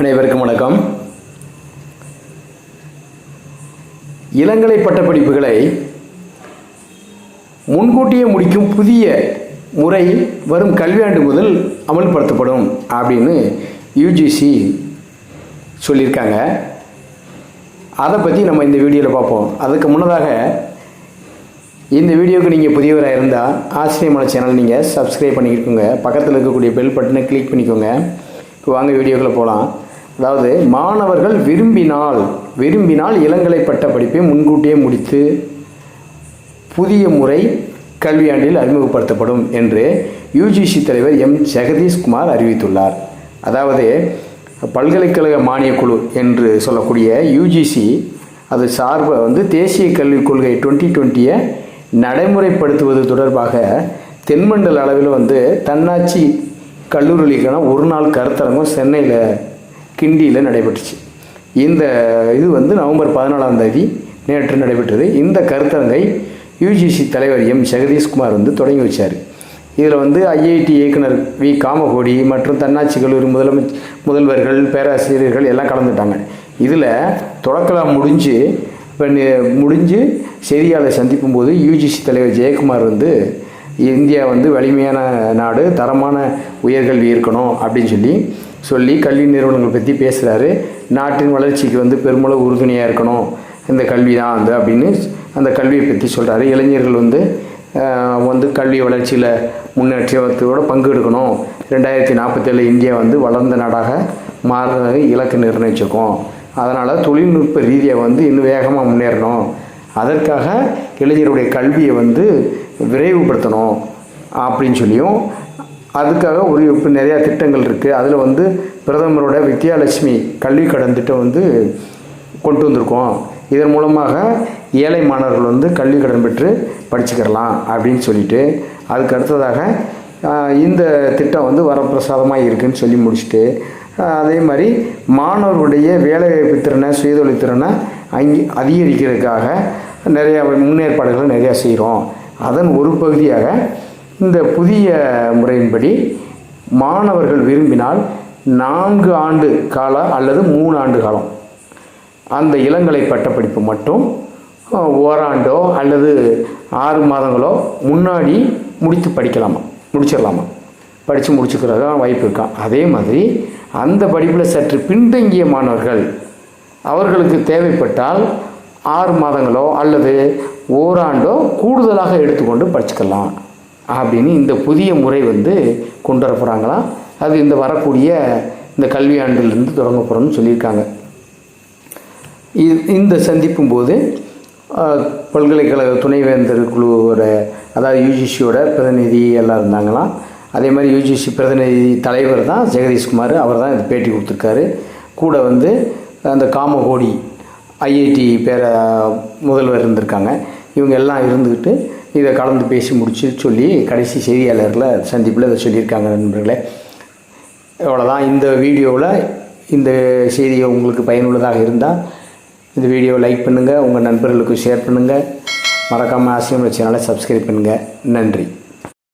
அனைவருக்கும் வணக்கம். இளங்கலை பட்டப்படிப்புகளை முன்கூட்டியே முடிக்கும் புதிய முறை வரும் கல்வியாண்டு முதல் அமல்படுத்தப்படும் அப்படின்னு யூஜிசி சொல்லியிருக்காங்க. அதை பற்றி நம்ம இந்த வீடியோவில் பார்ப்போம். அதுக்கு முன்னதாக இந்த வீடியோவுக்கு நீங்கள் புதியவராக இருந்தால் ஆசிரியமான சேனல் நீங்கள் சப்ஸ்கிரைப் பண்ணிக்கோங்க. பக்கத்தில் இருக்கக்கூடிய பெல் பட்டனை கிளிக் பண்ணிக்கோங்க. இப்போ வாங்க வீடியோக்குள்ளே போகலாம் அதாவது மாணவர்கள் விரும்பினால் விரும்பினால் இளங்கலை பட்ட படிப்பை முன்கூட்டியே முடித்து புதிய முறை கல்வியாண்டில் அறிமுகப்படுத்தப்படும் என்று யுஜிசி தலைவர் எம். ஜெகதீஷ்குமார் அறிவித்துள்ளார். அதாவது பல்கலைக்கழக மானியக் குழு என்று சொல்லக்கூடிய யுஜிசி அது சார்பை வந்து தேசிய கல்விக் கொள்கை டுவெண்ட்டி டுவெண்ட்டியை நடைமுறைப்படுத்துவது தொடர்பாக தென்மண்டல அளவில் வந்து தன்னாட்சி கல்லூரிகளுக்கான ஒரு நாள் கருத்தரங்கம் சென்னையில் கிண்டியில் நடைபெற்றுச்சு. இந்த இது வந்து நவம்பர் பதினாலாம் தேதி நேற்று நடைபெற்றது. இந்த கருத்தரங்கை யூஜிசி தலைவர் எம். ஜெகதீஷ்குமார் வந்து தொடங்கி வச்சார். இதில் வந்து ஐஐடி இயக்குனர் வி. காமகோடி மற்றும் தன்னாட்சி கல்லூரி முதலமை முதல்வர்கள் பேராசிரியர்கள் எல்லாம் கலந்துட்டாங்க. இதில் தொடக்கலா முடிஞ்சு இப்போ முடிஞ்சு செய்தியாளர் சந்திக்கும் போது யூஜிசி தலைவர் ஜெயக்குமார் வந்து இந்தியா வந்து வலிமையான நாடு தரமான உயர்கல்வி இருக்கணும் அப்படின்னு சொல்லி சொல்லி கல்வி நிறுவனங்கள் பற்றி பேசுகிறாரு நாட்டின் வளர்ச்சிக்கு வந்து பெருமளவு உறுதுணையாக இருக்கணும். இந்த கல்வி தான் வந்து அப்படின்னு அந்த கல்வியை பற்றி சொல்கிறாரு இளைஞர்கள் வந்து வந்து கல்வி வளர்ச்சியில் முன்னேற்றத்தோட பங்கு எடுக்கணும். ரெண்டாயிரத்தி நாற்பத்தேழு இந்தியா வந்து வளர்ந்த நாடாக மாறுறது இலக்கு நிர்ணயிச்சிருக்கோம். அதனால் தொழில்நுட்ப ரீதியாக வந்து இன்னும் வேகமாக முன்னேறணும். அதற்காக இளைஞருடைய கல்வியை வந்து விரைவுபடுத்தணும் அப்படின்னு சொல்லியும் அதுக்காக ஒரு இப்போ நிறையா திட்டங்கள் இருக்குது அதில் வந்து பிரதமரோட வித்யாலட்சுமி கல்வி கடன் திட்டம் வந்து கொண்டு வந்திருக்கோம். இதன் மூலமாக ஏழை மாணவர்கள் வந்து கல்வி கடன் பெற்று படிச்சுக்கிறலாம் அப்படின்னு சொல்லிட்டு அதுக்கு அடுத்ததாக இந்த திட்டம் வந்து வரப்பிரசாதமாக இருக்குதுன்னு சொல்லி முடிச்சுட்டு அதே மாதிரி மாணவர்களுடைய வேலைவாய்ப்பு திறனை சுயதொழில் திறனை அங்கி அதிகரிக்கிறதுக்காக நிறையா முன்னேற்பாடுகளை நிறையா செய்கிறோம் அதன் ஒரு பகுதியாக இந்த புதிய முறையின்படி மாணவர்கள் விரும்பினால் நான்கு ஆண்டு கால அல்லது மூணு ஆண்டு காலம் அந்த இளங்கலை பட்டப்படிப்பு மட்டும் ஓராண்டோ அல்லது ஆறு மாதங்களோ முன்னாடி முடித்து படிக்கலாமா முடிச்சிடலாமா? படித்து முடிச்சுக்கிறதா வாய்ப்பு இருக்கான் அதே மாதிரி அந்த படிப்பில் சற்று பின்தங்கிய மாணவர்கள் அவர்களுக்கு தேவைப்பட்டால் ஆறு மாதங்களோ அல்லது ஓராண்டோ கூடுதலாக எடுத்துக்கொண்டு படிச்சுக்கலாம். அப்படின்னு இந்த புதிய முறை வந்து கொண்டு வர போகிறாங்களாம் அது இந்த வரக்கூடிய இந்த கல்வியாண்டிலிருந்து தொடங்க போகிறோம்னு சொல்லியிருக்காங்க. இந்த சந்திப்பும் போது பல்கலைக்கழக துணைவேந்தர் குழுவோட அதாவது யூஜிசியோட பிரதிநிதி எல்லாம் இருந்தாங்களாம். அதே மாதிரி யூஜிசி பிரதிநிதி தலைவர் தான் ஜெகதீஷ்குமார். அவர் தான் இது பேட்டி கொடுத்துருக்காரு. கூட வந்து அந்த காமகோடி ஐஐடி பேர முதல்வர் இருந்திருக்காங்க. இவங்க எல்லாம் இருந்துக்கிட்டு இதை கலந்து பேசி முடிச்சு சொல்லி கடைசி செய்தியாளர்களை சந்திப்பில் இதை சொல்லியிருக்காங்க நண்பர்களே. அவ்வளோதான் இந்த வீடியோவில் இந்த செய்தியை உங்களுக்கு பயனுள்ளதாக இருந்தால் இந்த வீடியோவை லைக் பண்ணுங்கள் உங்கள் நண்பர்களுக்கு ஷேர் பண்ணுங்கள் மறக்காமல் ஆசிரியர் சேனலை சப்ஸ்கிரைப் பண்ணுங்கள் நன்றி.